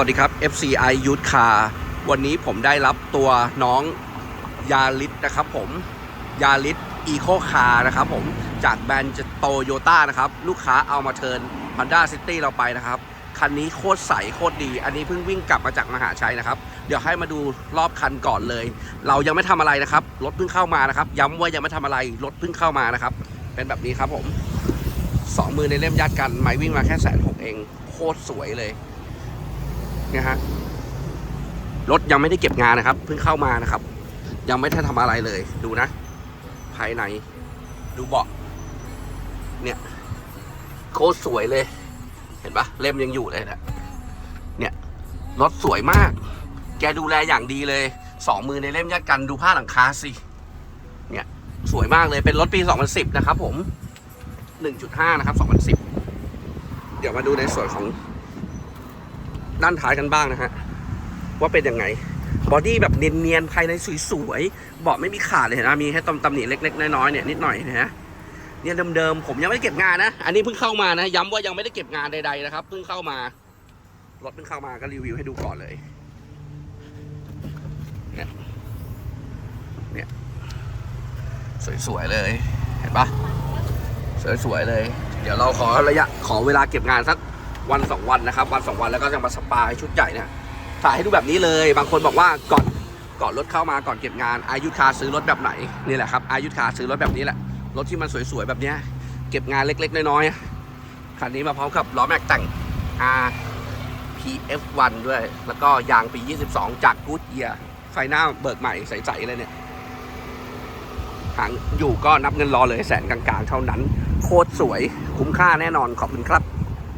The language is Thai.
วัสดีครับ FCI Youth Car วันนี้ผมได้รับตัวน้องยาริสนะครับผมยาริสอีโคคาร์นะครับผมจากแบรนด์โตโยต้านะครับ ลูกค้าเอามาเทิร์น Honda City เราไปนะครับ คันนี้โคตรใสโคตรดี อันนี้เพิ่งวิ่งกลับมาจากมหาชัยนะครับ เดี๋ยวให้มาดูรอบคันก่อนเลย เรายังไม่ทำอะไรนะครับ รถเพิ่งเข้ามานะครับ ย้ำว่ายังไม่ทำอะไร รถเพิ่งเข้ามานะครับ เป็นแบบนี้ครับผมสองมือในเล่มยัดกันไม่วิ่งมาแค่แสนหกเอง โคตรสวยเลย นี่ยฮะรถยังไม่ได้เก็บงานนะครับ เพิ่งเข้ามานะครับ ยังไม่ได้ทำอะไรเลย ดูนะ ภายใน ดูเบาะเนี่ยโคตรสวยเลย เห็นปะเล่มยังอยู่เลยนะเนี่ยรถสวยมาก แกดูแลอย่างดีเลย สองมือในเล่มยัดกันดูผ้าหลังคาสิ เนี่ยสวยมากเลยเป็นรถปี 2010 นะครับผม 1.5 นะครับ 2010 เดี๋ยวมาดูในส่วนของ ด้านท้ายกันบ้างนะฮะ ว่าเป็นยังไง บอดี้แบบเนียนๆ ภายในสวยๆ เบาะไม่มีขาดเลยนไหมมีแค่ตำตำหนิเล็ก ๆ น้อยๆ เนี่ยนิดหน่อยนะฮะ เนี่ยเดิมๆ ผมยังไม่ได้เก็บงานนะ อันนี้เพิ่งเข้ามานะ ย้ำว่ายังไม่ได้เก็บงานใดๆนะครับ เพิ่งเข้ามา รถเพิ่งเข้ามาก็รีวิวให้ดูก่อนเลย เนี่ย เนี่ยสวยๆ เลย เห็นปะสวยๆ เลย เดี๋ยวเราขอระยะขอเวลาเก็บงานสัก วันสองวันนะครับ วันสองวันแล้วก็จะมาสปาให้ชุดใหญ่เนี่ยถ่ายให้ดูแบบนี้เลย บางคนบอกว่าก่อนก่อนรถเข้ามาก่อนเก็บงานอายุคาซื้อรถแบบไหนนี่แหละครับอายุคาซื้อรถแบบนี้แหละรถที่มันสวยๆแบบเนี้ยเก็บงานเล็กๆน้อยๆคันนี้มาพร้อมกับล้อแม็กแต่ง R PF1 ด้วย แล้วก็ยางปี 22 จากกูดเยียไฟหน้าเบิกใหม่ใสๆเลยเนี่ยหางอยู่ก็นับเงินรอเลยแสนกลางๆ เท่านั้น โคตรสวยคุ้มค่าแน่นอนขอบคุณครับ